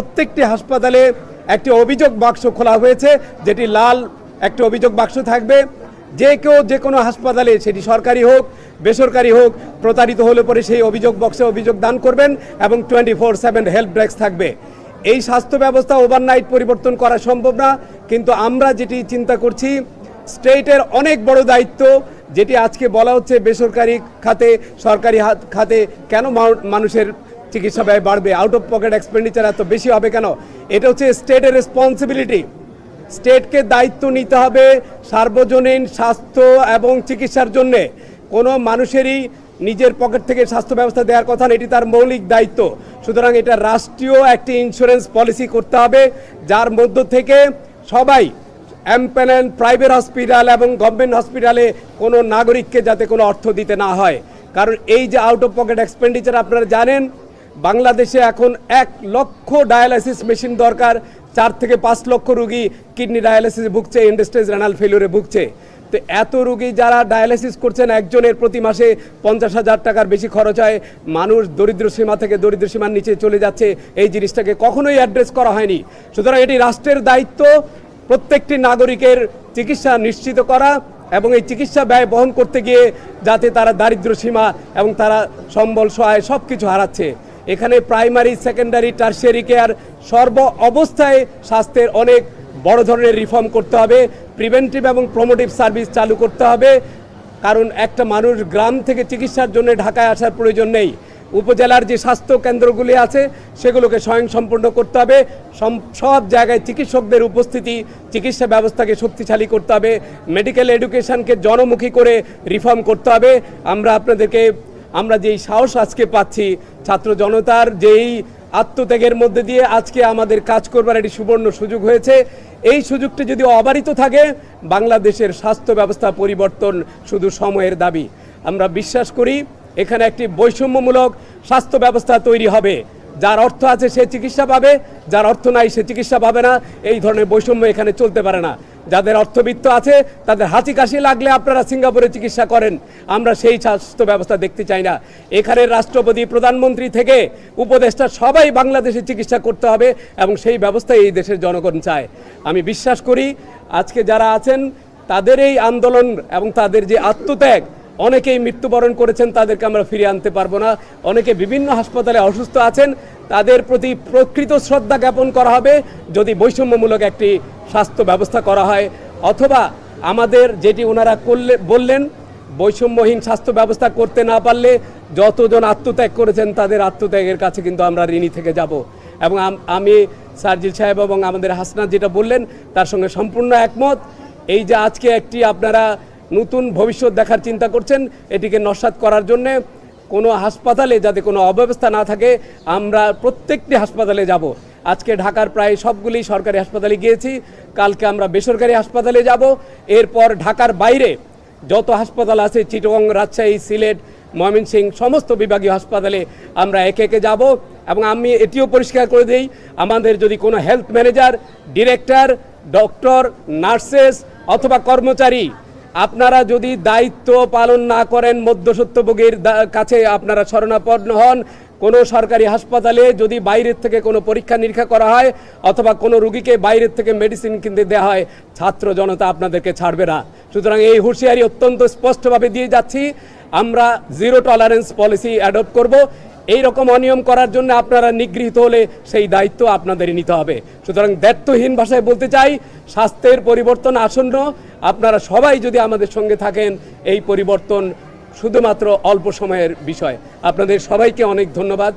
প্রত্যেকটি হাসপাতালে একটি অভিযোগ বাক্স খোলা হয়েছে, যেটি লাল একটি অভিযোগ বাক্স থাকবে। যে কেউ যে কোনো হাসপাতালে, সেটি সরকারি হোক, বেসরকারি হোক, প্রতারিত হলে পরে সেই অভিযোগ বক্সে অভিযোগ দান করবেন এবং twenty four seven help desk থাকবে। এই স্বাস্থ্য ব্যবস্থা ওভারনাইট পরিবর্তন করা সম্ভব না, কিন্তু আমরা যেটি চিন্তা করছি, স্টেটের অনেক বড় দায়িত্ব, যেটি আজকে বলা হচ্ছে বেসরকারি খাতে, সরকারি খাতে কেন মানুষের চিকিৎসা ব্যয় বাড়বে আউট অফ পকেট এক্সপেন্ডিচার এত বেশি হবে কেন? এটা হচ্ছে স্টেটের রেসপন্সিবিলিটি স্টেটকে দায়িত্ব নিতে হবে সার্বজনীন স্বাস্থ্য এবং চিকিৎসার জন্যে। কোনো মানুষেরই নিজের পকেট থেকে স্বাস্থ্য ব্যবস্থা দেওয়ার কথা না, এটি তার মৌলিক দায়িত্ব। সুতরাং এটা রাষ্ট্রীয় একটি ইন্স্যুরেন্স পলিসি করতে হবে, যার মধ্য থেকে সবাই অ্যাম্পেলেন প্রাইভেট হসপিটাল এবং গভর্নমেন্ট হসপিটালে কোনো নাগরিককে যাতে কোনো অর্থ দিতে না হয়। কারণ এই যে আউট অফ পকেট এক্সপেন্ডিচার আপনারা জানেন বাংলাদেশে এখন এক লক্ষ ডায়ালাইসিস মেশিন দরকার, চার থেকে পাঁচ লক্ষ রুগী কিডনি ডায়ালাইসিসে ভুগছে, ইন্ডাস্ট্রিজ রেনাল ফেলিওরে ভুগছে। তো এত রুগী যারা ডায়ালাইসিস করছেন, একজনের প্রতি মাসে পঞ্চাশ হাজার টাকার বেশি খরচ হয়। মানুষ দরিদ্র সীমা থেকে দরিদ্র সীমার নিচে চলে যাচ্ছে। এই জিনিসটাকে কখনোই অ্যাড্রেস করা হয়নি। সুতরাং এটি রাষ্ট্রের দায়িত্ব, প্রত্যেকটি নাগরিকের চিকিৎসা নিশ্চিত করা এবং এই চিকিৎসা ব্যয় বহন করতে গিয়ে যাতে তারা দারিদ্র সীমা এবং তারা সম্বল, সহায় সব কিছু হারাচ্ছে। এখানে প্রাইমারি, সেকেন্ডারি, টার্সিয়ারি কেয়ার সর্ব অবস্থায় স্বাস্থ্যের অনেক বড় ধরনের রিফর্ম করতে হবে। প্রিভেন্টিভ এবং প্রমোটিভ সার্ভিস চালু করতে হবে। কারণ একটা মানুষ গ্রাম থেকে চিকিৎসার জন্য ঢাকায় আসার প্রয়োজন নেই। উপজেলার যে স্বাস্থ্য কেন্দ্রগুলি আছে, সেগুলোকে স্বয়ংসম্পূর্ণ করতে হবে। সব জায়গায় চিকিৎসকদের উপস্থিতি, চিকিৎসা ব্যবস্থাকে শক্তিশালী করতে হবে। মেডিকেল এডুকেশনকে জনমুখী করে রিফর্ম করতে হবে। আমরা আপনাদেরকে আমরা যেই সাহস আজকে পাচ্ছি, ছাত্র জনতার যেই আত্মত্যাগের মধ্যে দিয়ে আজকে আমাদের কাজ করবার একটি সুবর্ণ সুযোগ হয়েছে। এই সুযোগটি যদি অবারিত থাকে, বাংলাদেশের স্বাস্থ্য ব্যবস্থা পরিবর্তন শুধু সময়ের দাবি। আমরা বিশ্বাস করি, এখানে একটি বৈষম্যমূলক স্বাস্থ্য ব্যবস্থা তৈরি হবে। যার অর্থ আছে সে চিকিৎসা পাবে, যার অর্থ নাই সে চিকিৎসা পাবে না। এই ধরনের বৈষম্য এখানে চলতে পারে না। যাদের অর্থবিত্ত আছে, তাদের হাঁচি কাশি লাগলে আপনারা সিঙ্গাপুরে চিকিৎসা করেন। আমরা সেই স্বাস্থ্য ব্যবস্থা দেখতে চাই না। এখানে রাষ্ট্রপতি, প্রধানমন্ত্রী থেকে উপদেষ্টা সবাই বাংলাদেশে চিকিৎসা করতে হবে এবং সেই ব্যবস্থাই এই দেশের জনগণ চায়। আমি বিশ্বাস করি, আজকে যারা আছেন, তাদের এই আন্দোলন এবং তাদের যে আত্মত্যাগ অনেকেই মৃত্যুবরণ করেছেন, তাদেরকে আমরা ফিরিয়ে আনতে পারব না। অনেকে বিভিন্ন হাসপাতালে অসুস্থ আছেন, তাদের প্রতি প্রকৃত শ্রদ্ধা জ্ঞাপন করা হবে। যদি বৈষম্যমূলক একটি স্বাস্থ্য ব্যবস্থা করা হয়, অথবা আমাদের যেটি ওনারা করলে, বললেন, বৈষম্যহীন স্বাস্থ্য ব্যবস্থা করতে না পারলে যতজন আত্মত্যাগ করেছেন, তাদের আত্মত্যাগের কাছে কিন্তু আমরা ঋণী থেকে যাব। এবং আমি সার্জিল সাহেব এবং আমাদের হাসনাত যেটা বললেন, তার সঙ্গে সম্পূর্ণ একমত। এই যে আজকে একটি আপনারা নতুন ভবিষ্যৎ দেখার চিন্তা করছেন, এটিকে নস্বাত করার জন্যে কোনো হাসপাতালে যাতে কোনো অব্যবস্থা না থাকে, আমরা প্রত্যেকটি হাসপাতালে যাব। আজকে ঢাকার প্রায় সবগুলি সরকারি হাসপাতালে গিয়েছি, কালকে আমরা বেসরকারি হাসপাতালে যাব। এরপর ঢাকার বাইরে যত হাসপাতাল আছে, চিটগং, রাজশাহী, সিলেট, ময়মনসিংহ, সমস্ত বিভাগীয় হাসপাতালে আমরা একে একে যাব এবং আমি এটিও পরিষ্কার করে দিই, আমাদের যদি কোনো health manager, director, doctor, nurses অথবা কর্মচারী আপনারা যদি দায়িত্ব পালন না করেন মধ্যসত্যভোগীর কাছে আপনারা শরণাপন্ন হন। কোনো সরকারি হাসপাতালে যদি বাইরের থেকে কোনো পরীক্ষা নিরীক্ষা করা হয় অথবা কোনো রুগীকে বাইরের থেকে মেডিসিন কিনতে দেওয়া হয়, ছাত্র জনতা আপনাদেরকে ছাড়বে না। সুতরাং এই হুঁশিয়ারি অত্যন্ত স্পষ্টভাবে দিয়ে যাচ্ছি। আমরা জিরো টলারেন্স পলিসি অ্যাডপ্ট করব। এই রকম অনিয়ম করার জন্য আপনারা নিগৃহীত হলে সেই দায়িত্ব আপনাদেরই নিতে হবে। সুতরাং দায়িত্বহীন ভাষায় বলতে চাই, স্বাস্থ্যের পরিবর্তন আসন্ন। আপনারা সবাই যদি আমাদের সঙ্গে থাকেন, এই পরিবর্তন শুধুমাত্র অল্প সময়ের বিষয়। আপনাদের সবাইকে অনেক ধন্যবাদ।